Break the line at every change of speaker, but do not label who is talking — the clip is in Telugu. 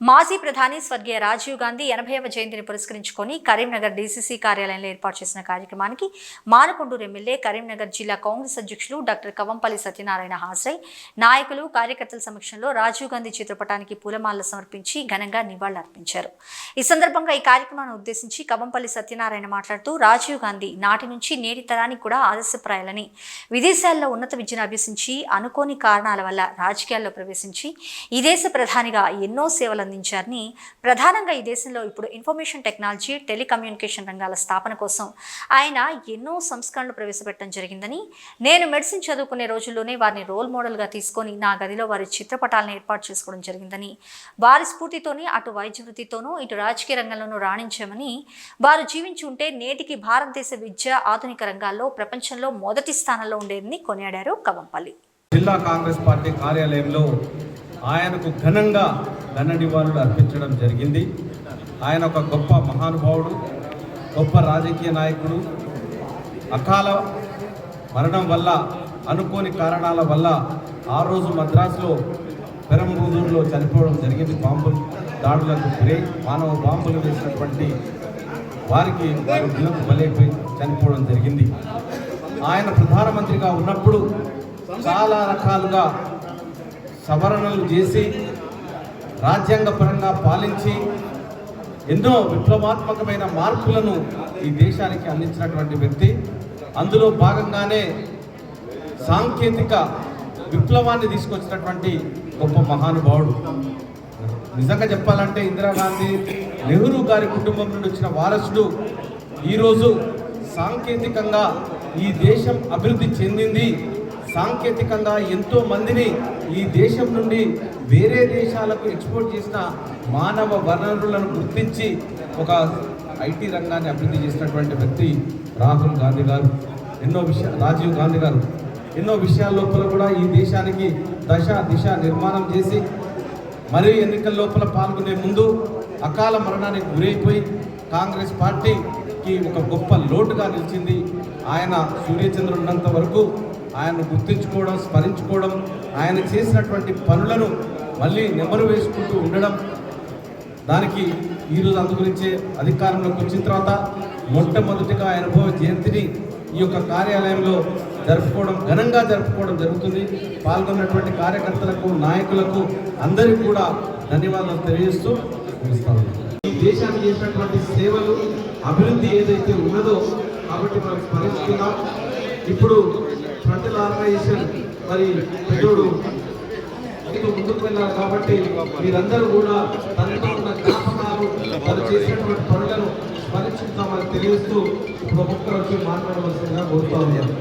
మాజీ ప్రధాని స్వర్గీయ రాజీవ్ గాంధీ ఎనభైవ జయంతిని పురస్కరించుకొని కరీంనగర్ డీసీసీ కార్యాలయంలో ఏర్పాటు చేసిన కార్యక్రమానికి మానకొండూరు ఎమ్మెల్యే కరీంనగర్ జిల్లా కాంగ్రెస్ అధ్యక్షులు డాక్టర్ కవంపల్లి సత్యనారాయణ హాజరై నాయకులు కార్యకర్తల సమక్షంలో రాజీవ్ గాంధీ చిత్రపటానికి పూలమాలలు సమర్పించి ఘనంగా నివాళులర్పించారు. ఈ సందర్భంగా ఈ కార్యక్రమాన్ని ఉద్దేశించి కవంపల్లి సత్యనారాయణ మాట్లాడుతూ రాజీవ్ గాంధీ నాటి నుంచి నేటి తరానికి కూడా ఆదర్శప్రాయాలని విదేశాల్లో ఉన్నత విద్యను అభ్యసించి అనుకోని కారణాల వల్ల రాజకీయాల్లో ప్రవేశించి ఈ దేశ ప్రధానిగా ఎన్నో సేవలు అందించారని ప్రధానంగా ఈ దేశంలో ఇప్పుడు ఇన్ఫర్మేషన్ టెక్నాలజీ టెలికమ్యూనికేషన్ రంగాల స్థాపన కోసం ఆయన ఎన్నో సంస్కరణలు ప్రవేశపెట్టడం జరిగిందని నేను మెడిసిన్ చదువుకునే రోజుల్లోనే వారిని రోల్ మోడల్గా తీసుకొని నా గదిలో వారి చిత్రపటాలను ఏర్పాటు చేసుకోవడం జరిగిందని వారి స్ఫూర్తితోనే అటు వైద్య వృత్తితోనూ ఇటు రాజకీయ రంగంలోనూ రాణించామని వారు జీవించి ఉంటే నేటికి భారతదేశ విద్య ఆధునిక రంగాల్లో ప్రపంచంలో మొదటి స్థానంలో ఉండేదని కొనియాడారు కవంపల్లి.
జిల్లా కాంగ్రెస్ పార్టీ కార్యాలయంలో ఆయనకు ఘనంగా ఘన నివాళులు అర్పించడం జరిగింది. ఆయన ఒక గొప్ప మహానుభావుడు గొప్ప రాజకీయ నాయకుడు. అకాల మరణం వల్ల అనుకోని కారణాల వల్ల ఆ రోజు మద్రాసులో పెరంబూదూరులో చనిపోవడం జరిగింది. బాంబులు దాడులకు గురై మానవ బాంబులు వేసినటువంటి వారికి వారి దినకు బలైపోయి చనిపోవడం జరిగింది. ఆయన ప్రధానమంత్రిగా ఉన్నప్పుడు చాలా రకాలుగా సవరణలు చేసి రాజ్యాంగపరంగా పాలించి ఎన్నో విప్లవాత్మకమైన మార్పులను ఈ దేశానికి అందించినటువంటి వ్యక్తి. అందులో భాగంగానే సాంకేతిక విప్లవాన్ని తీసుకొచ్చినటువంటి గొప్ప మహానుభావుడు. నిజంగా చెప్పాలంటే ఇందిరాగాంధీ నెహ్రూ గారి కుటుంబం నుండి వచ్చిన వారసుడు. ఈరోజు సాంకేతికంగా ఈ దేశం అభివృద్ధి చెందింది. సాంకేతికంగా ఎంతో మందిని ఈ దేశం నుండి వేరే దేశాలకు ఎక్స్పోర్ట్ చేసిన మానవ వనరులను గుర్తించి ఒక ఐటీ రంగాన్ని అభివృద్ధి చేసినటువంటి వ్యక్తి రాహుల్ గాంధీ గారు. ఎన్నో విషయాలు రాజీవ్ గాంధీ గారు. ఎన్నో విషయాల లోపల కూడా ఈ దేశానికి దశ దిశ నిర్మాణం చేసి మరి ఎన్నికల లోపల పాల్గొనే ముందు అకాల మరణానికి గురైపోయి కాంగ్రెస్ పార్టీకి ఒక గొప్ప లోటుగా నిలిచింది. ఆయన సూర్యచంద్రుడు ఉన్నంత వరకు ఆయనను గుర్తించుకోవడం స్మరించుకోవడం ఆయన చేసినటువంటి పనులను మళ్ళీ నెమరు వేసుకుంటూ ఉండడం. దానికి ఈరోజు అందుగురించే అధికారంలోకి వచ్చిన తర్వాత మొట్టమొదటిగా అనుభవ జయంతిని ఈ యొక్క కార్యాలయంలో జరుపుకోవడం ఘనంగా జరుపుకోవడం జరుగుతుంది. పాల్గొన్నటువంటి కార్యకర్తలకు నాయకులకు అందరికీ కూడా ధన్యవాదాలు తెలియజేస్తూ ముగిస్తాను ఈ దేశానికి చేసినటువంటి సేవలు అభివృద్ధి ఏదైతే ఉన్నదో కాబట్టి మనం స్మరిస్తున్నాం ఇప్పుడు ప్రజల ఆర్గనైజేషన్ మరి పెద్దోడు ఇంకా ముందుకు వెళ్ళారు కాబట్టి మీరందరూ కూడా తనతో ఉన్న జ్ఞాపకాలు వారు చేసినటువంటి పనులను స్మరించుకుంటామని తెలియజేస్తూ ఇప్పుడు ఒక్కొక్కరు వచ్చి మాట్లాడవలసిందిగా కోరుతా ఉన్నాను.